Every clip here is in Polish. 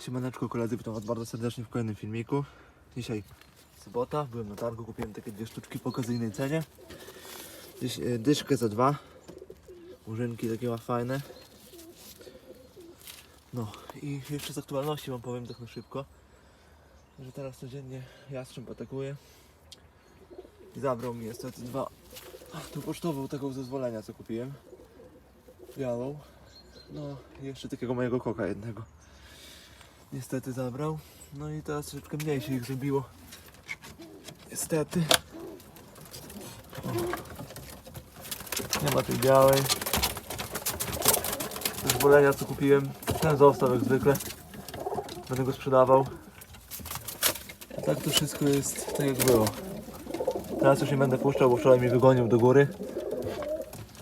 Siemaneczko koledzy, witam was bardzo serdecznie w kolejnym filmiku. Dzisiaj sobota, byłem na targu, kupiłem takie dwie sztuczki po okazyjnej cenie. Dziś, e, dyszkę za dwa. Murzynki takie ma fajne. No i jeszcze z aktualności wam powiem tak na szybko, że teraz codziennie jastrząb atakuje. I zabrał mi niestety dwa, tą pocztową taką zezwolenia co kupiłem. Białą. No i jeszcze takiego mojego koka jednego niestety zabrał. No i teraz troszeczkę mniej się ich zrobiło. Niestety. O. Nie ma tej białej. Zezwolenia co kupiłem. Ten został jak zwykle. Będę go sprzedawał. A tak to wszystko jest tak jak było. Teraz już nie będę puszczał, bo wczoraj mnie wygonił do góry.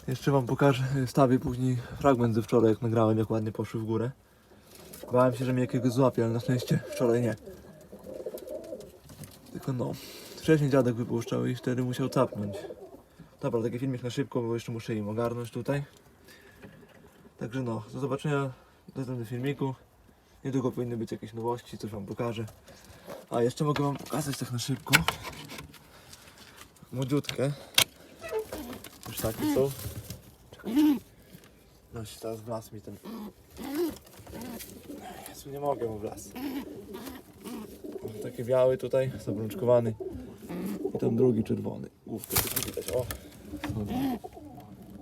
Jeszcze wam pokażę, wstawię później fragment ze wczoraj jak nagrałem, jak ładnie poszły w górę. Bałem się, że mnie jakiegoś złapie, ale na szczęście wczoraj nie. Tylko no, wcześniej dziadek wypuszczał i wtedy musiał capnąć. Dobra, taki filmik na szybko, bo jeszcze muszę im ogarnąć tutaj. Także no, do zobaczenia w następnym filmiku. Niedługo powinny być jakieś nowości, coś wam pokażę. A jeszcze mogę wam pokazać tak na szybko. Młodziutkę. Już takie są. No się teraz wlazł mi ten Nie mogę wlazł. Mam taki biały tutaj, zabrączkowany. I ten drugi czerwony. Główkę tu widać, o.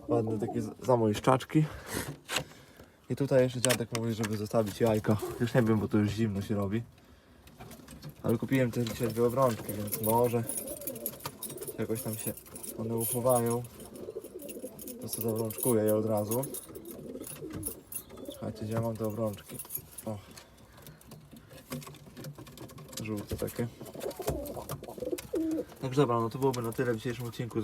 Ładne takie z- zamoiszczaczki. I tutaj jeszcze dziadek mówi, żeby zostawić jajka. Już nie wiem, bo to już zimno się robi. Ale kupiłem te dzisiaj dwie obrączki, więc może jakoś tam się one uchowają. To co zabrączkuję je od razu. Słuchajcie, gdzie mam te obrączki? Żółte takie. Także dobra, no to byłoby na tyle w dzisiejszym odcinku.